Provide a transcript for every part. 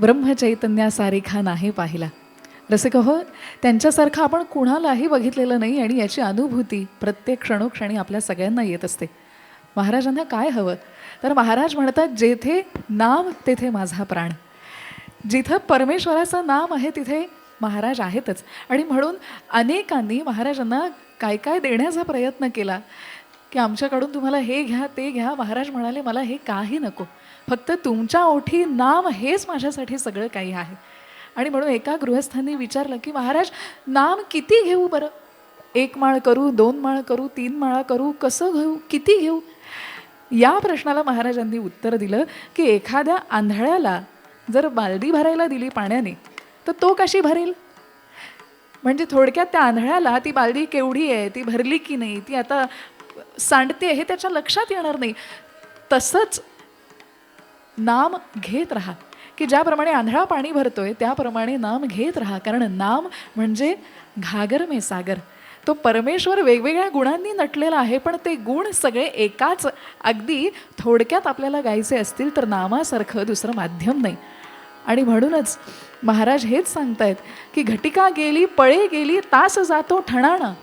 ब्रह्मचैतन्यासारिखा नाही पाहिला. रसिक हो त्यांच्यासारखं आपण कुणालाही बघितलेलं नाही आणि याची अनुभूती प्रत्येक क्षणोक्षणी आपल्या सगळ्यांना येत असते. महाराजांना काय हवं? तर महाराज म्हणतात जेथे नाम तेथे माझा प्राण. जिथं परमेश्वराचं नाम आहे तिथे महाराज आहेतच. आणि म्हणून अनेकांनी महाराजांना काय काय देण्याचा प्रयत्न केला की आमच्याकडून तुम्हाला हे घ्या ते घ्या. महाराज म्हणाले मला हे काही नको. फक्त तुमच्या ओठी नाम हेच माझ्यासाठी सगळं काही आहे. आणि म्हणून एका गृहस्थांनी विचारलं की महाराज नाम किती घेऊ बरं? एक माळ करू दोन माळ करू तीन माळा करू कसं घेऊ किती घेऊ? या प्रश्नाला महाराजांनी उत्तर दिलं की एखाद्या आंधळ्याला जर बालदी भरायला दिली पाण्याने तर तो कशी भरेल? म्हणजे थोडक्यात त्या आंधळ्याला ती बालदी केवढी आहे ती भरली की नाही ती आता सांडते हे त्याच्या लक्षात येणार नाही. तसंच नाम घेत राहा. की ज्याप्रमाणे आंधळा पाणी भरतोय त्याप्रमाणे नाम घेत राहा. कारण नाम म्हणजे घागर मे सागर. तो परमेश्वर वेगवेगळ्या गुणांनी नटलेला आहे पण ते गुण सगळे एकाच अगदी थोडक्यात आपल्याला गायचे असतील तर नामासारखं दुसरं माध्यम नाही. आणि म्हणूनच महाराज हेच सांगतायत की घटिका गेली पळे गेली तास जातो ठणाणा.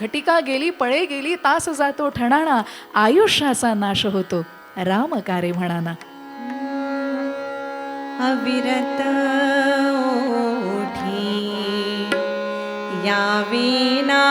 घटिका गेली पळे गेली तास जातो ठणाणा. आयुष्याचा नाश होतो. रामकारे म्हणाना. अविरत ओठी यावेना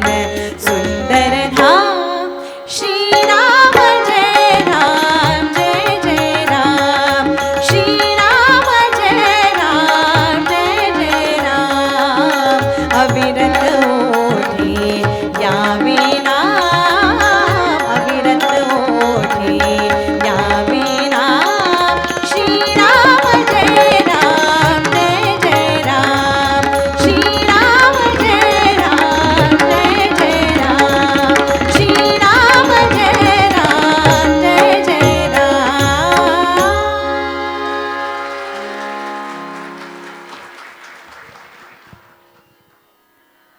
ね。